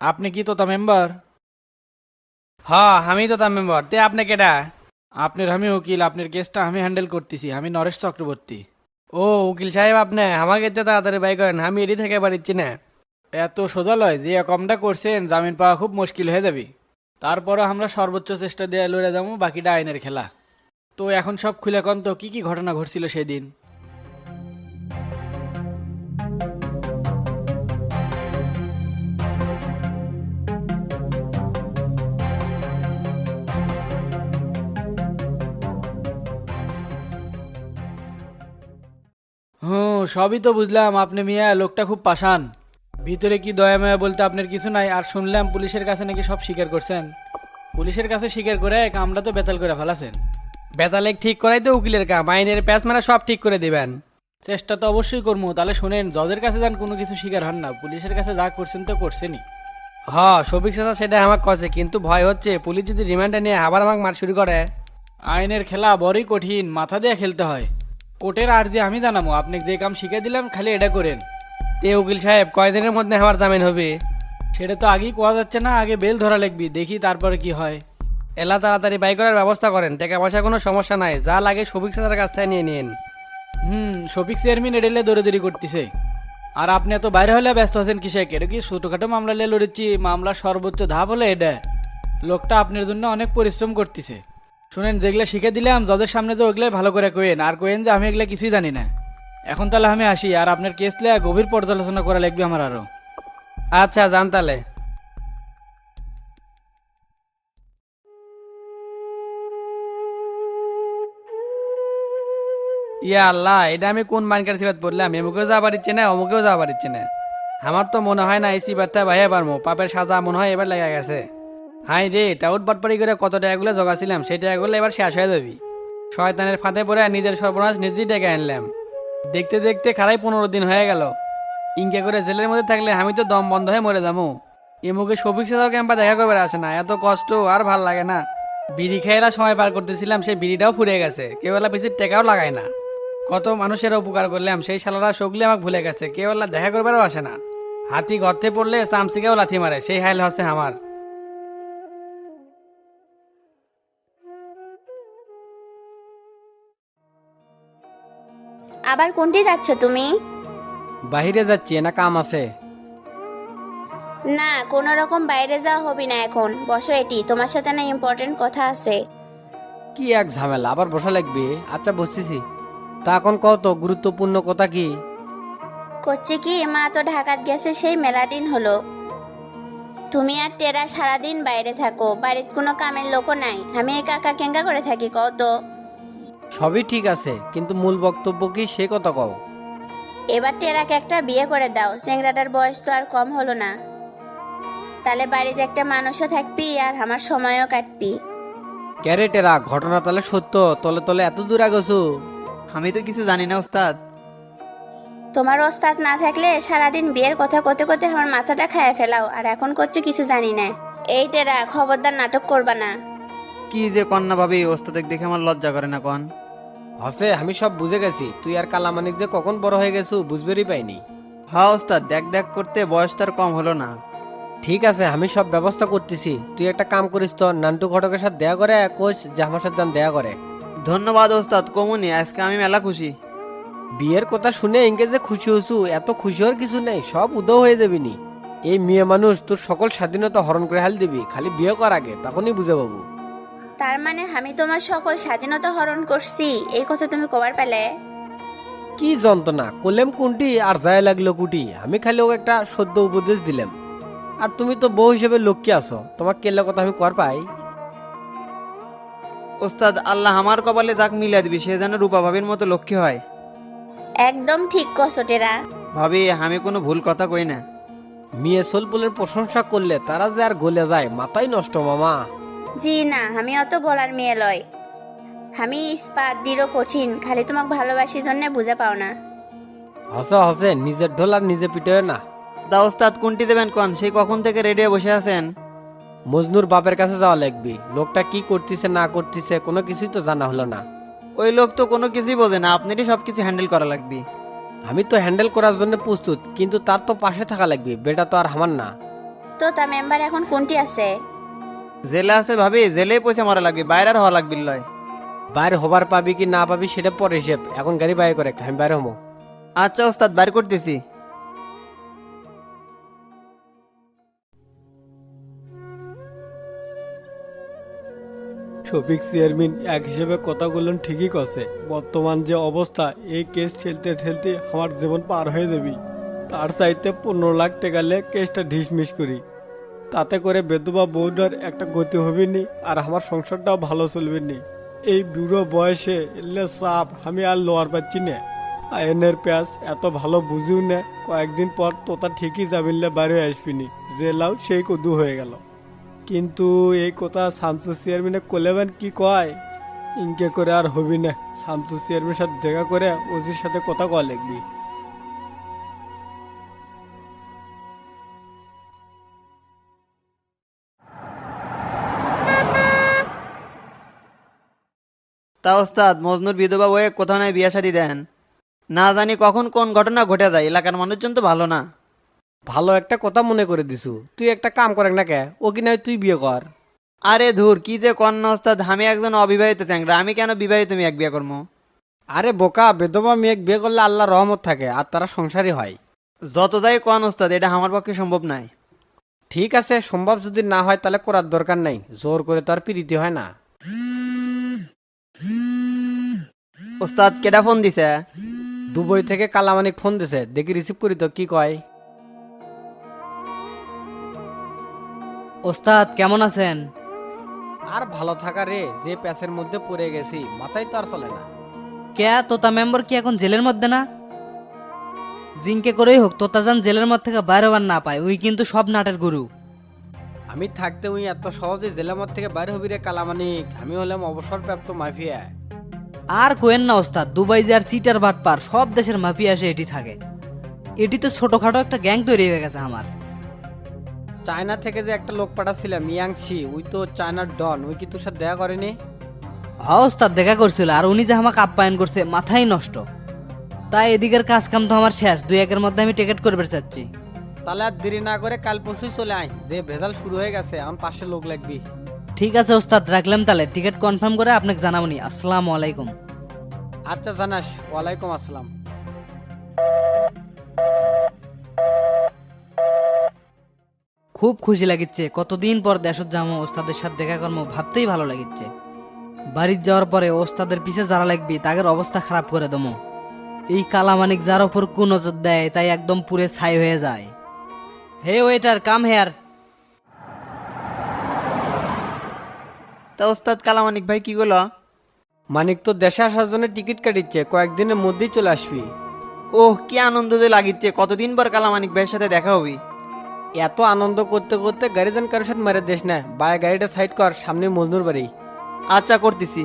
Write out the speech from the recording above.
আপনি কি তোতা মেম্বার? হ আমি তো তার মেম্বার। তে আপনি কেডা? আপনার আমি উকিল আপনার কেসটা আমি হ্যান্ডেল করতেছি আমি নরেশ চক্রবর্তী। ও উকিল সাহেব আপনি আমাকে এতে তাড়াতাড়ি বাই করেন আমি এডি থেকে পারিচ্ছি না। এত সোজা লয় যে কমটা করছেন জামিন পাওয়া খুব মুশকিল হয়ে যাবে। তারপরও আমরা সর্বোচ্চ চেষ্টা দিয়ে লড়ে যাব বাকিটা আইনের খেলা। তো এখন সব খুলে কন তো কি কি ঘটনা ঘটছিল সেদিন? হুম সবই তো বুঝলাম। আপনি মিয়া লোকটা খুব পাষাণ। ভিতরে কি দয়া মায়া বলতে আপনার কিছু নাই? আর শুনলাম পুলিশের কাছে নাকি সব স্বীকার করছেন। পুলিশের কাছে স্বীকার করে কামটা তো বেতাল করে ফেলাছেন। বেতালেক ঠিক করাই তো উকিলের কাম। আইনের প্যাস মারা সব ঠিক করে দিবেন। চেষ্টা তো অবশ্যই করব তাহলে শোনেন জজের কাছে যান কোনো কিছু স্বীকার হন না। পুলিশের কাছে যা করছেন তো করছেনই। হ সবিক চাচা সেটা আমাকে কছে কিন্তু ভয় হচ্ছে পুলিশ যদি রিমান্ডে নিয়ে আবার আমাকে মার শুরু করে। আইনের খেলা বড়ই কঠিন মাথা দিয়ে খেলতে হয়। কোর্টের আর্জি আমি জানাব আপনি যে কাম শিখে দিলাম খালি এটা করেন। তে উকিল সাহেব কয়দিনের মধ্যে আমার জামিন হবে? সেটা তো আগেই কোয়া যাচ্ছে না আগে বেল ধরা লাগবি দেখি তারপরে কি হয়। এলা তাড়াতাড়ি বাই করার ব্যবস্থা করেন টাকা পয়সা কোনো সমস্যা নাই যা লাগে সবিক চাচার কাছ থেকে নিয়ে নিন হুম শফিক চেয়ারম্যান এডেলে দৌড়াদৌড়ি করতেছে। আর আপনি এত বাইরে হলে ব্যস্ত আছেন কিসে? কেন কি ছোটখাটো মামলা নিয়ে লড়েছি? মামলার সর্বোচ্চ ধাপ হলে এটা। লোকটা আপনার জন্য অনেক পরিশ্রম করতেছে। শুনেন, যেগুলো শিখে দিলাম, যাদের সামনে তো ওগুলো ভালো করে কোয়েন, আর কোয়েন যে আমি এগুলো কিছুই জানি না। এখন তাহলে আমি আসি, আর আপনার কেস লিয়ে গভীর পর্যালোচনা করা লাগবে আমার আরও। আচ্ছা জান তাহলে। ইয়া আল্লাহ, এটা আমি কোন মানকার সিবাত পড়লাম? এমুকেও যা পারিচ্ছে না অমুকেও যা পারিচ্ছে না আমার তো মনে হয় না এই সিবাতটা ভাইয়া পারমো পাপের সাজা মনে হয় এবার লেগে গেছে। হাই রে টাউট বাটপাড়ি করে কত টাকাগুলো জগাছিলাম, সেই টাকাগুলো এবার শেষ হয়ে যাবি। শয়তানের ফাঁদে পড়ে নিজের সর্বনাশ নিজেই ডেকে আনলাম। দেখতে দেখতে খারাই পনেরো দিন হয়ে গেল। ইনকে করে জেলের মধ্যে থাকলে আমি তো দম বন্ধ হয়ে মরে যাব। এমুকে সবিক সাদাও ক্যাম্পা দেখা করবার আসে না, এত কষ্ট আর ভালো লাগে না। বিড়ি খেয়েলা সময় পার করতেছিলাম, সেই বিড়িটাও ফুরে গেছে, কেউ এলা বেশি টেকাও লাগায় না। কত মানুষের উপকার করলাম, সেই শালারা সগলি আমাকে ভুলে গেছে, কেউ দেখা করবারও আসে না। হাতি গর্তে পড়লে চামচিকেও লাথি মারে, সেই হাইল হচ্ছে আমার। আবার কোনটি যাচ্ছ তুমি? বাহিরে যাচ্ছি না কাম আছে। না কোনো রকম বাইরে যাওয়া হবে না এখন। বসো এটি তোমার সাথে না ইম্পর্টেন্ট কথা আছে। কি এক ঝামেলা আবার বসা লাগবে? আচ্ছা বসতেছি। তা এখন কত গুরুত্বপূর্ণ কথা কি? করছে কি? মা তো ঢাকাত গেছে সেই মেলা দিন হলো। তুমি আর টেরা সারাদিন বাইরে থাকো বাড়ির কোনো কামের লোকও নাই। আমি একা একা কেঙ্গা করে থাকি কত সবই ঠিক আছে কিন্তু মূল বক্তব্য কি সে কথা কও? এবার টেরাকে একটা বিয়ে করে দাও চেংরাটার বয়স তো আর কম হলো না। তাহলে বাড়িতে একটা মানুষও থাকবি আর আমার সময়ও কাটবি। ক্যারেটেরা ঘটনা তাহলে সত্য তলে তলে এত দূর আগছু? আমি তো কিছু জানি না ওস্তাদ। তোমার ওস্তাদ না থাকলে সারাদিন বিয়ের কথা করতে করতে আমার মাথাটা খায় ফেলাও আর এখন করছ কিছু জানি না। এই টেরা খবরদার নাটক করবা না। কি যে কন্যা ভাবি ওস্তাদ দেখে আমার লজ্জা করে না কন। হসে আমি সব বুঝে গেছি। তুই আর কালামানিক যে কখন বড় হয়ে গেছো বুঝবেরই পাইনি। হ্যাঁ ওস্তাদ দেখ দেখ করতে বয়স তার কম হলো না। ঠিক আছে আমি সব ব্যবস্থা করতেছি। তুই একটা কাম করিস তো নান্টু ঘটকের সাথে দেয়া করে কোচ যে আমার সাথে যান দেয়া করে। ধন্যবাদ ওস্তাদ কমুনি আজকে আমি মেলা খুশি। বিয়ের কথা শুনে ইংকে যে খুশি হসু এত খুশি হওয়ার কিছু নেই সব উদয় হয়ে যাবি নি। এই মেয়ে মানুষ তোর সকল স্বাধীনতা হরণ করে হাল দিবি খালি বিয়ে কর আগে তখনই বুঝে পাবো। তার মানে আমি তোমার সকল স্বাধীনতা হরণ করছি। এই কথা তুমি কবার পেলে? কি যন্ত্রণা? করলেম কোনটি আর যায় লাগল কুটি। আমি খালি ওকে একটা সদ্য উপদেশ দিলাম। আর তুমি তো বউ হিসেবে লক্ষ্যে আছো। তোমার কেলে কথা আমি কর পাই? ওস্তাদ আল্লাহ আমার কপালে যাক মিলিয়ে দিবি সে যেন রূপা ভাবির মতো লক্ষ্মী হয়। একদম ঠিক কছো টেরা। ভাবি আমি কোনো ভুল কথা কই না। মেয়ে সোলপুলের প্রশংসা করলে তারা যে আর গলে যায় মাথাই নষ্ট মামা। জি না আমি অত গলার মেয়ে লয় আমি ইস্পাত দৃঢ় কঠিন খালি তোমাকে ভালোবাসি জন্য বুঝে পাও না। হসে হসে নিজের ঢোল আর নিজে পিটে না। দা ওস্তাদ কোনটি দেবেন কন? সেই কখন থেকে রেডি বসে আছেন? মজনুর বাপের কাছে যাওয়া লাগবে। লোকটা কি করতেছে না করতেছে কোনো কিছুই তো জানা হলো না। ওই লোক তো কোনো কিছুই বোঝে না আপনারই সব কিছু হ্যান্ডেল করা লাগবে। আমি তো হ্যান্ডেল করার জন্য প্রস্তুত কিন্তু তার তো পাশে থাকা লাগবে বেটা তো আর আমার না। তো তা মেম্বার এখন কোনটি আছে? জেলে আছে ভাবি জেলেই পয়সা মারা লাগবে বাইরে আর হওয়া লাগবে লয়। বাইরে হবার পাবি কি না পাবি সেটা পরে হিসেব এখন গাড়ি বাইরে করে আমি বাইরে হব আচ্ছা ওস্তাদ বাইর করতেছি। শফিক চেয়ারম্যান এক হিসেবে কথাগুলো ঠিকই কছে। বর্তমান যে অবস্থা এই কেস ঠেলতে ঠেলতে আমার জীবন পার হয়ে যাবি। তার চাইতে পনেরো লাখ টাকা লে কেসটা ঢিসমিস করি। তাতে করে বেদুবা বৌডার একটা গতি হবে নি আর আমার সংসারটাও ভালো চলবে নি এই বুড়ো বয়সে এলে চাপ আমি আর লোয়ার পাচ্ছি না। আয়নের প্যাঁচ এত ভালো বুঝিও না, কয়েকদিন পর তোতা ঠিকই যাবিনলে বাইরে আসবিনি জেলাও সেই কদু হয়ে গেল। কিন্তু এই কথা শামসু চেয়ারম্যানে কলেবেন কি কয়? ইনকে করে আর হবি না। শামসু চেয়ারম্যানের সাথে দেখা করে ওজির সাথে কথা কয়া লিখবি তা ওস্তাদ মজনুর বিধবা বয়ে কোথাও নয় বিয়া শাদি দেন। না জানি কখন কোন ঘটনা ঘটে যায় এলাকার মানুষজন তো ভালো না। ভালো একটা কথা মনে করে দিছু। তুই একটা কাম করে না কে? ও কি নয় তুই বিয়ে কর। আরে ধুর কি যে কন্যা ওস্তাদ আমি একজন অবিবাহিত চ্যাংরা আমি কেন বিবাহিত মেয়ে এক বিয়ে করব আরে বোকা বেদবা মেয়ে বিয়ে করলে আল্লাহ রহমত থাকে আর তারা সংসারই হয়। যত যাই কন ওস্তাদ এটা আমার পক্ষে সম্ভব নয় ঠিক আছে সম্ভব যদি না হয় তাহলে করার দরকার নেই। জোর করে তো আর পিরিতি হয় না। ওস্তাদ কেডা ফোন দিছে? দুবই থেকে কালামানিক ফোন দিছে। দেখি রিসিভ করি তো কি কয়? ওস্তাদ কেমন আছেন? আর ভালো থাকা রে যে প্যাসের মধ্যে পড়ে গেছি মাথায় তো আর চলে না। কে? তোতা মেম্বার কি এখন জেলের মধ্যে না? জিঙ্কে করেই হোক তোতা যান জেলের মধ্যে থেকে বাইরে না পায় ওই কিন্তু সব নাটের গুরু। আমি থাকতে উই এত সহজে জেলামত থেকে বাইরে হবি রে কালামানিক। আমি হলাম অবসরপ্রাপ্ত মাফিয়া। আর কোয়েন না ওস্তাদ দুবাই যে আর চিটার বাটপার সব দেশের মাফিয়া আসে এটি থাকে। এটি তো ছোটখাটো একটা গ্যাং তৈরি হয়ে গেছে আমার। চায়না থেকে যে একটা লোক পাঠাচ্ছিলাম ইয়াংশি উই তো চায়নার ডন উই কি তোর সাথে দেখা করেনি? হ্যাঁ ওস্তাদ দেখা করছিল আর উনি যে আমাকে আপ্যায়ন করছে মাথাই নষ্ট। তাই এদিকের কাজ কাম তো আমার শেষ দুই একের মধ্যে আমি টিকিট করবে চাচ্ছি তাহলে আর দেরি না করে কাল পরশুই চলে আয় যে ভেজাল শুরু হয়ে গেছে আমার পাশে লোক লাগবি। ঠিক আছে ওস্তাদ রাখলাম তাহলে। টিকিট কনফার্ম করে আপনাকে জানাবনি আসসালামু আলাইকুম। আচ্ছা জানাস ওয়ালাইকুম আসসালাম। খুব খুশি লাগিচ্ছে। কতদিন পর দেশত যাব ওস্তাদের সাথে দেখা করব ভাবতেই ভালো লাগিচ্ছে। বাড়ির যাওয়ার পরে ওস্তাদের পিছে যারা লাগবে তাদের অবস্থা খারাপ করে দমো এই কালামানিক যার ওপর কু নজর দেয় তাই একদম পুরে ছাই হয়ে যায়। Hey waiter come here. তা ওস্তাদ কালামানিক ভাই কি করল? মানিক তো দেশে আসার জন্য টিকিট কাটিচ্ছে কয়েকদিনের মধ্যেই চলে আসবি। ওহ কি আনন্দ যে লাগিচ্ছে কতদিন পর কালামানিক ভাইয়ের সাথে দেখা হবি? এত আনন্দ করতে করতে গাড়ি যেন কারোর সাথে মেরে দেশ না বায় গাড়িটা সাইড কর সামনে মজনুর বাড়ি। আচ্ছা করতেছি।